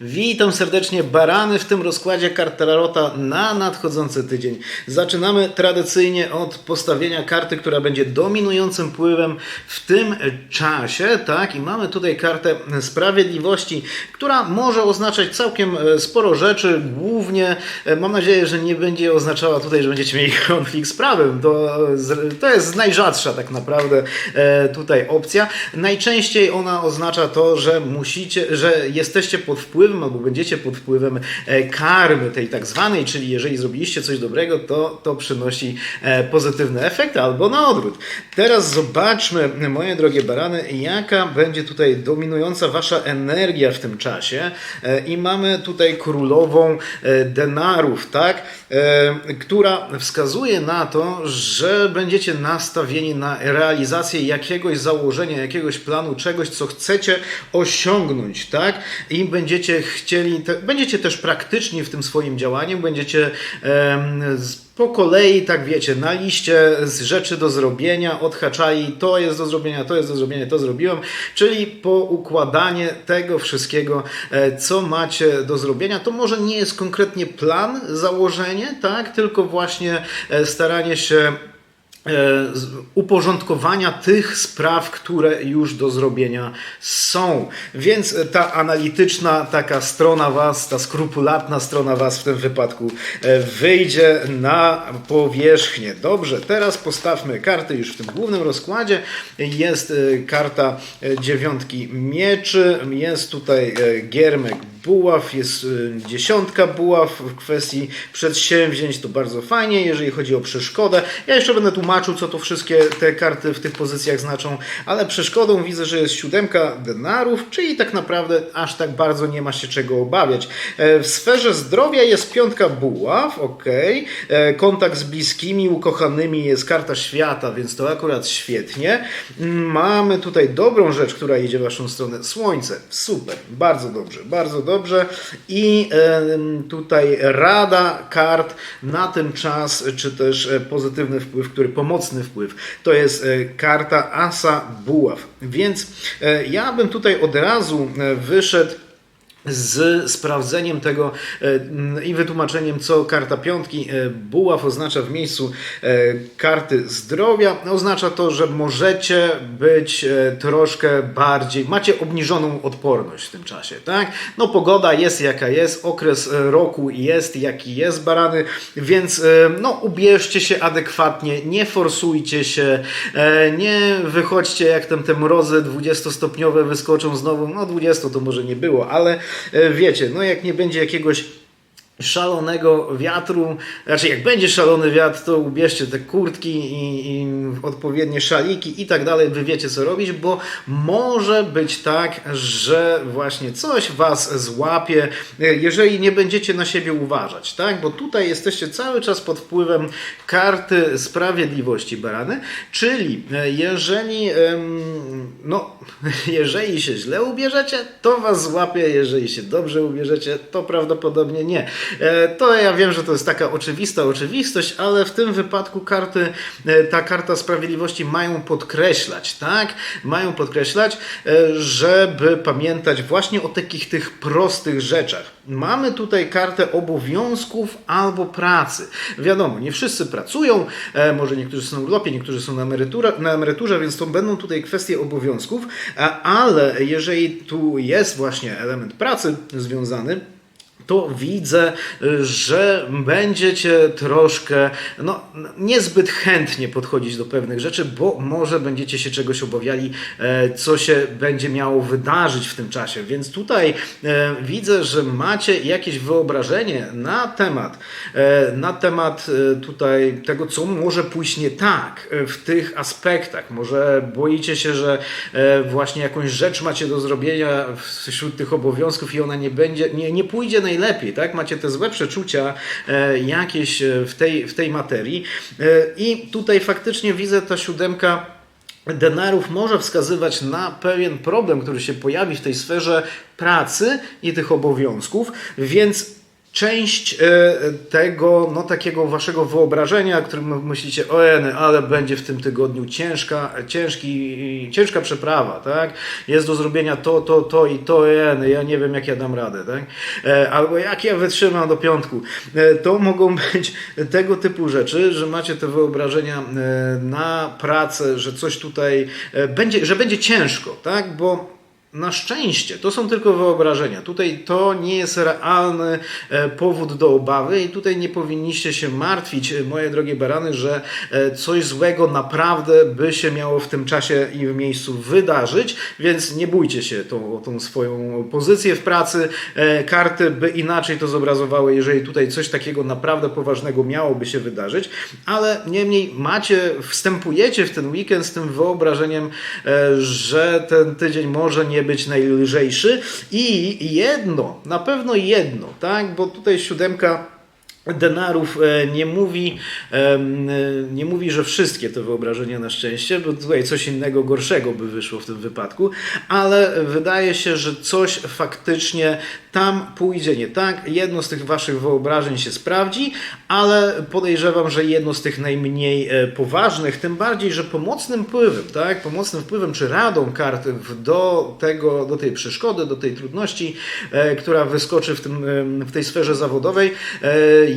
Witam serdecznie barany w tym rozkładzie kart Tarota na nadchodzący tydzień. Zaczynamy tradycyjnie od postawienia karty, która będzie dominującym wpływem w tym czasie, tak? I mamy tutaj kartę Sprawiedliwości, która może oznaczać całkiem e, sporo rzeczy. Głównie e, mam nadzieję, że nie będzie oznaczała tutaj, że będziecie mieli konflikt z prawem. To, z- to jest najrzadsza tak naprawdę e, tutaj opcja. Najczęściej ona oznacza to, że musicie, że jesteście pod wpływem albo będziecie pod wpływem e, karmy tej tak zwanej, czyli jeżeli zrobiliście coś dobrego, to to przynosi e, pozytywny efekt albo na odwrót. Teraz zobaczmy, moje drogie barany, jaka będzie tutaj dominująca wasza energia w tym czasie. E, I mamy tutaj królową denarów, tak? Która wskazuje na to, że będziecie nastawieni na realizację jakiegoś założenia, jakiegoś planu, czegoś, co chcecie osiągnąć, tak? I będziecie chcieli, będziecie też praktyczni w tym swoim działaniu, będziecie po kolei, tak wiecie, na liście z rzeczy do zrobienia odhaczali, to jest do zrobienia, to jest do zrobienia, to zrobiłem, czyli po układanie tego wszystkiego, e, co macie do zrobienia, to może nie jest konkretnie plan, założenie, tak, tylko właśnie e, staranie się uporządkowania tych spraw, które już do zrobienia są. Więc e, ta analityczna taka strona Was, ta skrupulatna strona Was w tym wypadku e, wyjdzie na powierzchnię. Dobrze, teraz postawmy karty już w tym głównym rozkładzie. Jest e, karta e, dziewiątki mieczy, jest tutaj e, giermek buław, jest dziesiątka buław w kwestii przedsięwzięć, to bardzo fajnie, jeżeli chodzi o przeszkodę. Ja jeszcze będę tłumaczył, co to wszystkie te karty w tych pozycjach znaczą, ale przeszkodą widzę, że jest siódemka denarów, czyli tak naprawdę aż tak bardzo nie ma się czego obawiać. E, W sferze zdrowia jest piątka buław, ok. Kontakt z bliskimi, ukochanymi jest karta świata, więc to akurat świetnie. Mamy tutaj dobrą rzecz, która idzie w waszą stronę. Słońce, super, bardzo dobrze, bardzo dobrze. I tutaj rada kart na ten czas, czy też e, pozytywny wpływ, który pomocny wpływ, to jest e, karta Asa Buław. Więc e, ja bym tutaj od razu e, wyszedł z sprawdzeniem tego e, m, i wytłumaczeniem, co karta piątki e, buław oznacza w miejscu e, karty zdrowia. Oznacza to, że możecie być troszkę bardziej, macie obniżoną odporność w tym czasie, tak? No pogoda jest jaka jest, okres roku jest jaki jest, barany, więc no ubierzcie się adekwatnie, nie forsujcie się, nie wychodźcie jak tam te mrozy 20-stopniowe wyskoczą znowu, no 20 to może nie było, ale wiecie, no jak nie będzie jakiegoś szalonego wiatru, znaczy jak będzie szalony wiatr, to ubierzcie te kurtki i, i odpowiednie szaliki i tak dalej, wy wiecie co robić, bo może być tak, że właśnie coś was złapie, jeżeli nie będziecie na siebie uważać, tak, bo tutaj jesteście cały czas pod wpływem karty sprawiedliwości barany, czyli e, jeżeli no, jeżeli się źle ubierzecie, to was złapie, jeżeli się dobrze ubierzecie, to prawdopodobnie nie. E, To ja wiem, że to jest taka oczywista oczywistość, ale w tym wypadku karty, e, ta karta sprawiedliwości mają podkreślać, tak? Mają podkreślać, e, żeby pamiętać właśnie o takich tych prostych rzeczach. Mamy tutaj kartę obowiązków albo pracy. Wiadomo, nie wszyscy pracują, może niektórzy są w urlopie, niektórzy są na, emerytura, na emeryturze, więc to będą tutaj kwestie obowiązków, ale jeżeli tu jest właśnie element pracy związany, to widzę, że będziecie troszkę no, niezbyt chętnie podchodzić do pewnych rzeczy, bo może będziecie się czegoś obawiali, e, co się będzie miało wydarzyć w tym czasie. Więc tutaj e, widzę, że macie jakieś wyobrażenie na temat, e, na temat tutaj tego, co może pójść nie tak w tych aspektach. Może boicie się, że właśnie jakąś rzecz macie do zrobienia wśród tych obowiązków i ona nie będzie, nie, nie pójdzie najlepiej, tak? Macie te złe przeczucia e, jakieś e, w tej, w tej materii e, i tutaj faktycznie widzę ta siódemka denarów może wskazywać na pewien problem, który się pojawi w tej sferze pracy i tych obowiązków, więc część e, tego, no takiego waszego wyobrażenia, którym myślicie, o eny, ale będzie w tym tygodniu ciężka, ciężki, ciężka przeprawa, tak? Jest do zrobienia to, to, to i to, eny, ja nie wiem jak ja dam radę, tak? E, Albo jak ja wytrzymam do piątku. E, To mogą być tego typu rzeczy, że macie te wyobrażenia na pracę, że coś tutaj będzie, że będzie ciężko, tak? Bo na szczęście to są tylko wyobrażenia. Tutaj to nie jest realny e, powód do obawy i tutaj nie powinniście się martwić, e, moje drogie barany, że e, coś złego naprawdę by się miało w tym czasie i w miejscu wydarzyć, więc nie bójcie się tą, tą swoją pozycję w pracy. Karty by inaczej to zobrazowały, jeżeli tutaj coś takiego naprawdę poważnego miałoby się wydarzyć, ale niemniej macie, wstępujecie w ten weekend z tym wyobrażeniem, że ten tydzień może nie być najlżejszy. I jedno, na pewno jedno, tak, bo tutaj siódemka denarów e, nie mówi, e, nie mówi, że wszystkie te wyobrażenia na szczęście, bo tutaj coś innego gorszego by wyszło w tym wypadku, ale wydaje się, że coś faktycznie tam pójdzie nie tak. Jedno z tych waszych wyobrażeń się sprawdzi, ale podejrzewam, że jedno z tych najmniej e, poważnych, tym bardziej, że pomocnym wpływem, tak, pomocnym wpływem czy radą kart do tego, do tej przeszkody, do tej trudności, która wyskoczy w, tym, w tej sferze zawodowej,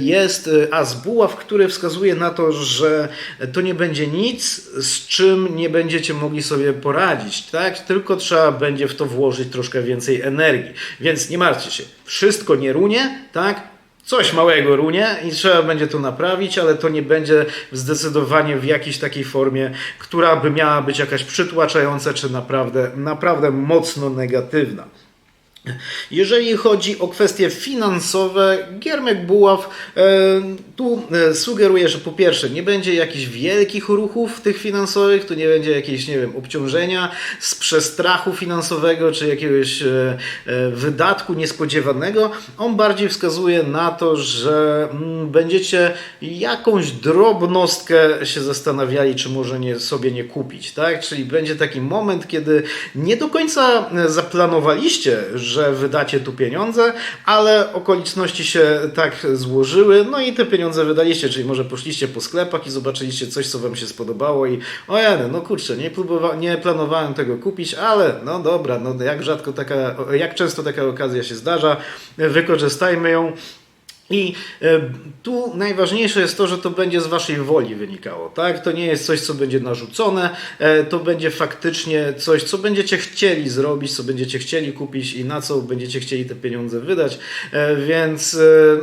jest e, as buław, który wskazuje na to, że to nie będzie nic, z czym nie będziecie mogli sobie poradzić, tak? Tylko trzeba będzie w to włożyć troszkę więcej energii. Więc nie martwcie się, wszystko nie runie, tak? Coś małego runie i trzeba będzie to naprawić, ale to nie będzie zdecydowanie w jakiejś takiej formie, która by miała być jakaś przytłaczająca, czy naprawdę, naprawdę mocno negatywna. Jeżeli chodzi o kwestie finansowe, Giermek Buław e, tu e, sugeruje, że po pierwsze nie będzie jakichś wielkich ruchów tych finansowych, tu nie będzie jakiegoś, nie wiem, obciążenia z przestrachu finansowego czy jakiegoś e, wydatku niespodziewanego. On bardziej wskazuje na to, że mm, będziecie jakąś drobnostkę się zastanawiali, czy może nie, sobie nie kupić, tak? Czyli będzie taki moment, kiedy nie do końca zaplanowaliście, że wydacie tu pieniądze, ale okoliczności się tak złożyły, no i te pieniądze wydaliście, czyli może poszliście po sklepach i zobaczyliście coś, co wam się spodobało i ojej, no kurczę, nie, próbowa- nie planowałem tego kupić, ale no dobra, no jak rzadko taka, jak często taka okazja się zdarza, wykorzystajmy ją. I e, tu najważniejsze jest to, że to będzie z waszej woli wynikało, tak? To nie jest coś, co będzie narzucone, e, to będzie faktycznie coś, co będziecie chcieli zrobić, co będziecie chcieli kupić i na co będziecie chcieli te pieniądze wydać, e, więc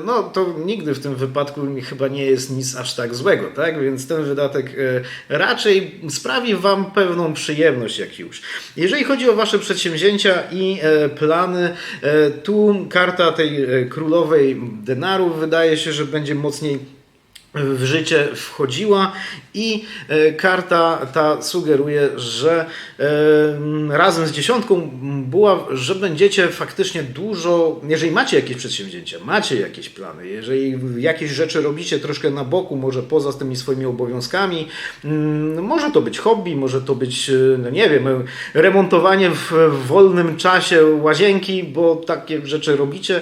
no to nigdy w tym wypadku chyba nie jest nic aż tak złego, tak? Więc ten wydatek raczej sprawi wam pewną przyjemność jak już. Jeżeli chodzi o wasze przedsięwzięcia i plany, tu karta tej królowej wydaje się, że będzie mocniej w życie wchodziła i e, karta ta sugeruje, że e, razem z dziesiątką była, że będziecie faktycznie dużo, jeżeli macie jakieś przedsięwzięcia, macie jakieś plany, jeżeli jakieś rzeczy robicie troszkę na boku, może poza tymi swoimi obowiązkami, mm, może to być hobby, może to być, e, no nie wiem, remontowanie w w wolnym czasie łazienki, bo takie rzeczy robicie,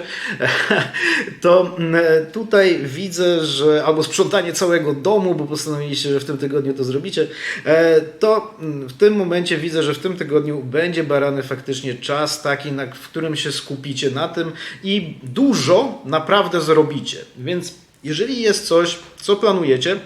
to mm, tutaj widzę, że albo sprzątanie całego domu, bo postanowiliście, że w tym tygodniu to zrobicie, e, to mm, w tym momencie widzę, że w tym tygodniu będzie barany faktycznie czas taki, na, w którym się skupicie na tym i dużo naprawdę zrobicie. Więc jeżeli jest coś, co planujecie,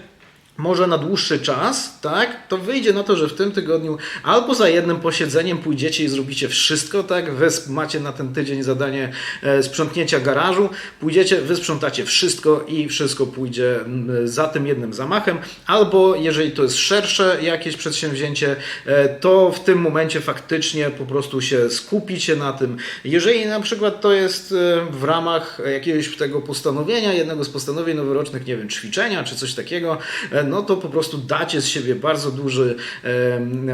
może na dłuższy czas, tak, to wyjdzie na to, że w tym tygodniu albo za jednym posiedzeniem pójdziecie i zrobicie wszystko, tak, wy macie na ten tydzień zadanie e, sprzątnięcia garażu, pójdziecie, wysprzątacie wszystko i wszystko pójdzie za tym jednym zamachem, albo jeżeli to jest szersze jakieś przedsięwzięcie, e, to w tym momencie faktycznie po prostu się skupicie na tym. Jeżeli na przykład to jest e, w ramach jakiegoś tego postanowienia, jednego z postanowień noworocznych, nie wiem, ćwiczenia czy coś takiego, no to po prostu dacie z siebie bardzo duży,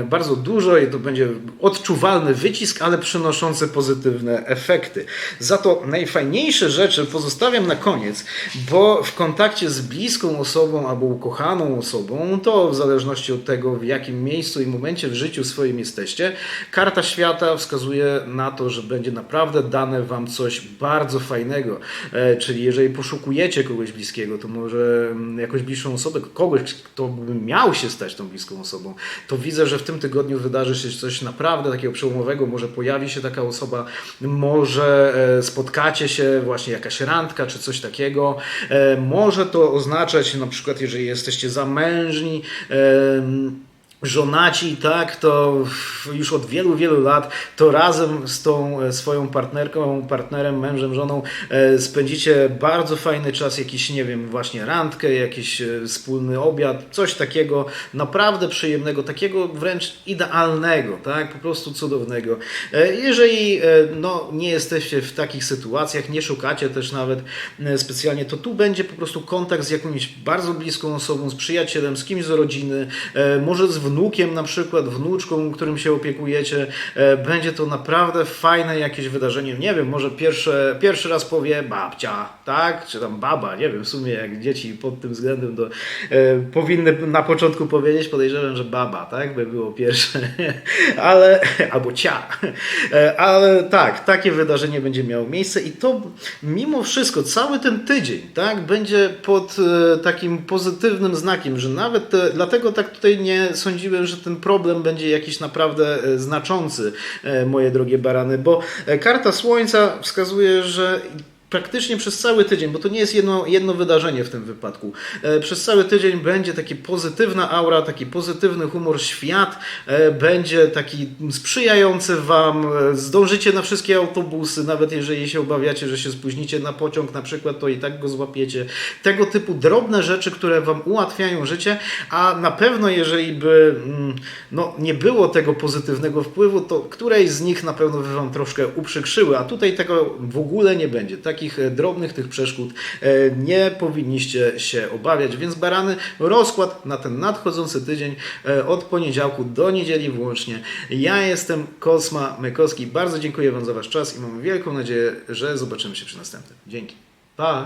bardzo dużo i to będzie odczuwalny wycisk, ale przynoszący pozytywne efekty. Za to najfajniejsze rzeczy pozostawiam na koniec, bo w kontakcie z bliską osobą albo ukochaną osobą, to w zależności od tego, w jakim miejscu i momencie w życiu swoim jesteście, karta świata wskazuje na to, że będzie naprawdę dane wam coś bardzo fajnego. E, czyli jeżeli poszukujecie kogoś bliskiego, to może mm, jakąś bliższą osobę, kogoś, kto miał się stać tą bliską osobą, to widzę, że w tym tygodniu wydarzy się coś naprawdę takiego przełomowego, może pojawi się taka osoba, może e, spotkacie się, właśnie jakaś randka czy coś takiego. E, Może to oznaczać, na przykład, jeżeli jesteście zamężni, żonaci, tak, to już od wielu, wielu lat to razem z tą e, swoją partnerką, partnerem, mężem, żoną e, spędzicie bardzo fajny czas, jakiś, nie wiem, właśnie randkę, jakiś e, wspólny obiad, coś takiego naprawdę przyjemnego, takiego wręcz idealnego, tak, po prostu cudownego. Jeżeli no, nie jesteście w takich sytuacjach, nie szukacie też nawet specjalnie, to tu będzie po prostu kontakt z jakąś bardzo bliską osobą, z przyjacielem, z kimś z rodziny, może z wnukiem na przykład, wnuczką, którym się opiekujecie. E, Będzie to naprawdę fajne jakieś wydarzenie. Nie wiem, może pierwsze, pierwszy raz powie babcia, tak? Czy tam baba, nie wiem, w sumie jak dzieci pod tym względem to e, powinny na początku powiedzieć, podejrzewam, że baba, tak? By było pierwsze. Ale, albo cia. E, Ale tak, takie wydarzenie będzie miało miejsce i to mimo wszystko cały ten tydzień, tak? Będzie pod e, takim pozytywnym znakiem, że nawet te, dlatego tak tutaj nie sądziłem, że ten problem będzie jakiś naprawdę e, znaczący, e, moje drogie barany, bo e, karta Słońca wskazuje, że praktycznie przez cały tydzień, bo to nie jest jedno, jedno wydarzenie w tym wypadku. E, Przez cały tydzień będzie taki pozytywna aura, taki pozytywny humor, świat e, będzie taki sprzyjający Wam. e, Zdążycie na wszystkie autobusy, nawet jeżeli się obawiacie, że się spóźnicie na pociąg na przykład, to i tak go złapiecie. Tego typu drobne rzeczy, które Wam ułatwiają życie, a na pewno jeżeli by mm, no, nie było tego pozytywnego wpływu, to któreś z nich na pewno by Wam troszkę uprzykrzyły, a tutaj tego w ogóle nie będzie. Takich e, drobnych tych przeszkód e, nie powinniście się obawiać, więc barany, rozkład na ten nadchodzący tydzień e, od poniedziałku do niedzieli włącznie. Ja jestem Kosma Mykowski, bardzo dziękuję Wam za Wasz czas i mam wielką nadzieję, że zobaczymy się przy następnym. Dzięki. Pa!